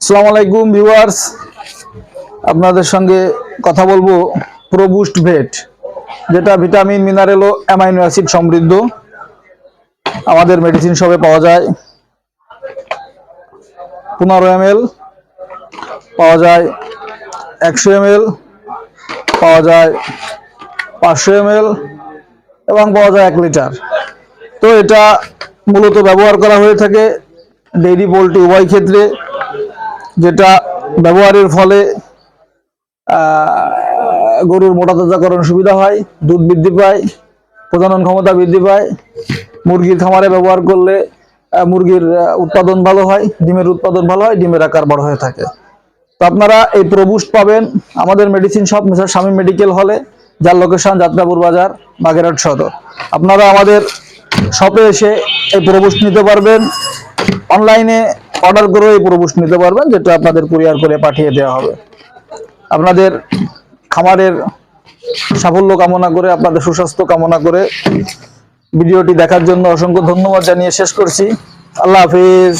আসসালামু আলাইকুম ভিউয়ার্স। আপনাদের সঙ্গে কথা বলব প্রোবুস্ট ভেট, যেটা ভিটামিন, মিনারেল ও অ্যামাইনো অ্যাসিড সমৃদ্ধ। আমাদের মেডিসিন শপে পাওয়া যায়। পনেরো এম পাওয়া যায়, একশো এম পাওয়া যায়, পাঁচশো এম এবং পাওয়া যায় এক লিটার। তো এটা মূলত ব্যবহার করা হয়ে থাকে ডেইরি পোলট্রি উভয় ক্ষেত্রে, যেটা ব্যবহারের ফলে গরুর মোটা তাজাকরণ সুবিধা হয়, দুধ বৃদ্ধি পায়, প্রজনন ক্ষমতা বৃদ্ধি পায়। মুরগির খামারে ব্যবহার করলে মুরগির উৎপাদন ভালো হয়, ডিমের উৎপাদন ভালো হয়, ডিমের আকার বড় হয়ে থাকে। তো আপনারা এই প্রবুস্ট পাবেন আমাদের medicine shop mister Swami medical হলে যার লোকেশন যাত্রাপুর বাজার, বাগেরহাট সদর। আপনারা আমাদের শপে এসে এই প্রবুস্ট নিতে পারবেন। অনলাইনে অর্ডার করে এই প্রবুস্ট নিতে পারবেন, যেটা আপনাদের কুরিয়ার করে পাঠিয়ে দেওয়া হবে। আপনাদের খামারের সাফল্য কামনা করে, আপনাদের সুস্বাস্থ্য কামনা করে ভিডিওটি দেখার জন্য অসংখ্য ধন্যবাদ জানিয়ে শেষ করছি। আল্লাহ হাফিজ।